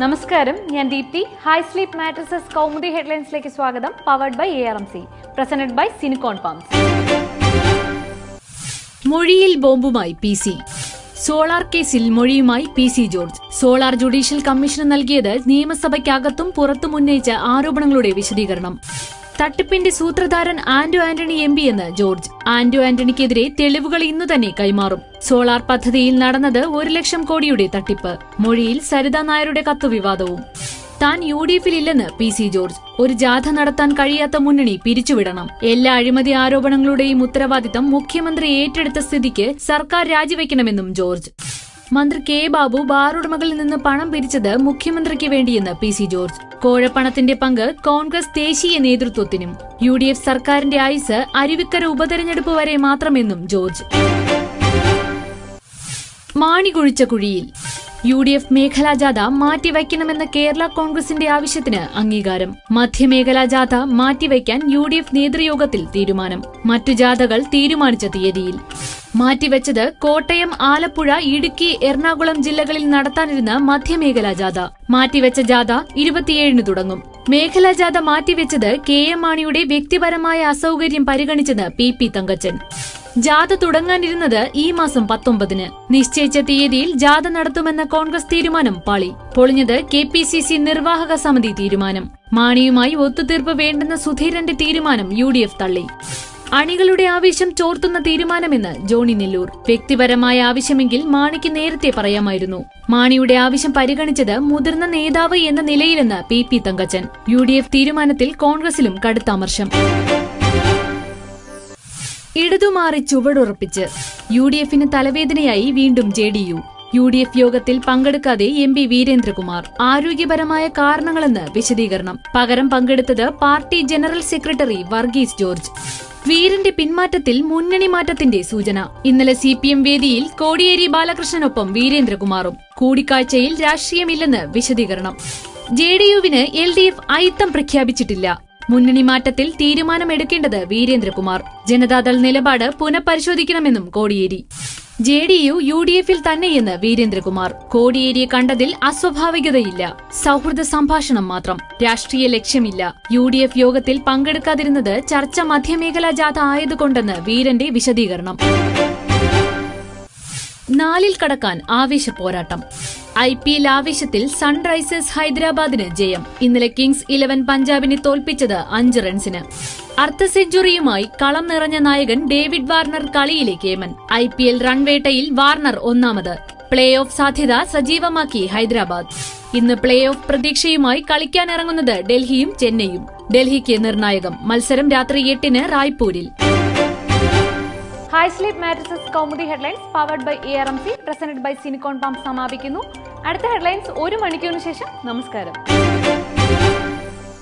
നമസ്കാരം. ഞാൻ Deepthi. High sleep mattresses Kaumudi ഹെഡ്ലൈൻസിലേക്ക് സ്വാഗതം. Powered by A R M C presented by Cinicon pumps മൊഴിയിൽ ബോംബുമായി പി സി. സോളാർ കേസിൽ മൊഴിയുമായി P C George. Solar judicial commission നൽകിയത് നിയമസഭയ്ക്കകത്തും പുറത്തും ഉന്നയിച്ച ആരോപണങ്ങളുടെ വിശദീകരണം. തട്ടിപ്പിന്റെ സൂത്രധാരൻ ആന്റോ ആന്റണി എം പി എന്ന് ജോർജ്. ആന്റോ ആന്റണിക്കെതിരെ തെളിവുകൾ ഇന്നു തന്നെ കൈമാറും. സോളാർ പദ്ധതിയിൽ നടന്നത് ഒരു ലക്ഷം കോടിയുടെ തട്ടിപ്പ്. മൊഴിയിൽ സരിത നായരുടെ കത്തുവിവാദവും താൻ യു ഡി എഫിൽ ഇല്ലെന്ന് പി സി ജോർജ്. ഒരു ജാഥ നടത്താൻ കഴിയാത്ത മുന്നണി പിരിച്ചുവിടണം. എല്ലാ അഴിമതി ആരോപണങ്ങളുടെയും ഉത്തരവാദിത്തം മുഖ്യമന്ത്രി ഏറ്റെടുത്ത സ്ഥിതിക്ക് സർക്കാർ രാജിവെക്കണമെന്നും ജോർജ്. മന്ത്രി കെ ബാബു ബാർ ഉടമകളിൽ നിന്ന് പണം പിരിച്ചത് മുഖ്യമന്ത്രിക്ക് വേണ്ടിയെന്ന് പി സി ജോർജ്. കോഴപ്പണത്തിന്റെ പങ്ക് കോൺഗ്രസ് ദേശീയ നേതൃത്വത്തിനും യു ഡി എഫ് സർക്കാരിന്റെ ആയുസ് അരുവിക്കര ഉപതെരഞ്ഞെടുപ്പ് വരെ മാത്രമെന്നും ജോർജ്. മാണി കുഴിച്ച കുഴിയിൽ യു ഡി എഫ് മേഖലാ ജാഥ മാറ്റിവയ്ക്കണമെന്ന കേരള കോൺഗ്രസിന്റെ ആവശ്യത്തിന് അംഗീകാരം. മധ്യമേഖലാ ജാഥ മാറ്റിവയ്ക്കാൻ യു ഡി എഫ് നേതൃയോഗത്തിൽ തീരുമാനം. മറ്റു ജാഥകൾ തീരുമാനിച്ച തീയതിയിൽ. മാറ്റിവെച്ചത് കോട്ടയം ആലപ്പുഴ ഇടുക്കി എറണാകുളം ജില്ലകളിൽ നടത്താനിരുന്ന മധ്യമേഖലാ ജാഥ. മാറ്റിവെച്ച ജാഥ ഇരുപത്തിയേഴിന് തുടങ്ങും. മേഖലാ ജാഥ മാറ്റിവെച്ചത് കെ എം മാണിയുടെ വ്യക്തിപരമായ അസൌകര്യം പരിഗണിച്ചത് പി പി തങ്കച്ചൻ. ജാഥ തുടങ്ങാനിരുന്നത് ഈ മാസം പത്തൊമ്പതിന്. നിശ്ചയിച്ച തീയതിയിൽ ജാഥ നടത്തുമെന്ന കോൺഗ്രസ് തീരുമാനം പാളി. പൊളിഞ്ഞത് കെ പി സി സി നിർവാഹക സമിതി തീരുമാനം. മാണിയുമായി ഒത്തുതീർപ്പ് വേണ്ടെന്ന സുധീരന്റെ തീരുമാനം യു ഡി എഫ് തള്ളി. അണികളുടെ ആവേശം ചോർത്തുന്ന തീരുമാനമെന്ന് ജോണി നെല്ലൂർ. വ്യക്തിപരമായ ആവശ്യമെങ്കിൽ മാണിക്ക് നേരത്തെ പറയാമായിരുന്നു. മാണിയുടെ ആവശ്യം പരിഗണിച്ചത് മുതിർന്ന നേതാവ് എന്ന നിലയിലെന്ന് പി പി തങ്കച്ചൻ. യു തീരുമാനത്തിൽ കോൺഗ്രസിലും കടുത്ത അമർഷം. ഇടതുമാറി ചുവടുറപ്പിച്ച് യു ഡി എഫിന് തലവേദനയായി വീണ്ടും J D U. U D F യോഗത്തിൽ പങ്കെടുക്കാതെ എം പി വീരേന്ദ്രകുമാർ ആരോഗ്യപരമായ കാരണങ്ങളെന്ന് വിശദീകരണം. പകരം പങ്കെടുത്തത് party general secretary Varghese George. വീരന്റെ പിന്മാറ്റത്തിൽ മുന്നണി മാറ്റത്തിന്റെ സൂചന. ഇന്നലെ സി പി എം വേദിയിൽ കോടിയേരി ബാലകൃഷ്ണനൊപ്പം വീരേന്ദ്രകുമാറും. കൂടിക്കാഴ്ചയിൽ രാഷ്ട്രീയമില്ലെന്ന് വിശദീകരണം. ജെ ഡി യുവിന് എൽ ഡി എഫ് അയിത്തം പ്രഖ്യാപിച്ചിട്ടില്ല. മുന്നണി മാറ്റത്തിൽ തീരുമാനമെടുക്കേണ്ടത് വീരേന്ദ്രകുമാർ. ജനതാദൾ നിലപാട് പുനഃപരിശോധിക്കണമെന്നും Kodiyeri. J D U U D എഫിൽ തന്നെയെന്ന് വീരേന്ദ്രകുമാർ. കോടിയേരിയെ കണ്ടതിൽ അസ്വാഭാവികതയില്ല. സൗഹൃദ സംഭാഷണം മാത്രം. രാഷ്ട്രീയ ലക്ഷ്യമില്ല. യു ഡി എഫ് യോഗത്തിൽ പങ്കെടുക്കാതിരുന്നത് ചർച്ച മധ്യമേഖലാ ജാഥ ആയതുകൊണ്ടെന്ന് വീരന്റെ വിശദീകരണം. നാലിൽ കടക്കാൻ ആവേശ പോരാട്ടം. ഐ പി എൽ ആവേശത്തിൽ സൺറൈസേഴ്സ് ഹൈദരാബാദിന് ജയം. ഇന്നലെ കിങ്സ് ഇലവൻ പഞ്ചാബിനെ തോൽപ്പിച്ചത് അഞ്ച് റൺസിന്. അർദ്ധ സെഞ്ചുറിയുമായി കളം നിറഞ്ഞ നായകൻ ഡേവിഡ് വാർണർ കളിയിലേക്ക് ഏമൻ. ഐ പി എൽ റൺവേട്ടയിൽ വാർണർ ഒന്നാമത്. പ്ലേ ഓഫ് സാധ്യത സജീവമാക്കി ഹൈദരാബാദ്. ഇന്ന് പ്ലേ ഓഫ് പ്രതീക്ഷയുമായി കളിക്കാനിറങ്ങുന്നത് ഡൽഹിയും ചെന്നൈയും. ഡൽഹിക്ക് നിർണായകം. മത്സരം രാത്രി എട്ടിന് റായ്പൂരിൽ. High sleep mattresses Kaumudi headlines powered by A R M C presented by സിനിക്കോൺ pump സമാപിക്കുന്നു. അടുത്ത ഹെഡ്ലൈൻസ് ഒരു മണിക്കൂറിന് ശേഷം നമസ്കാരം.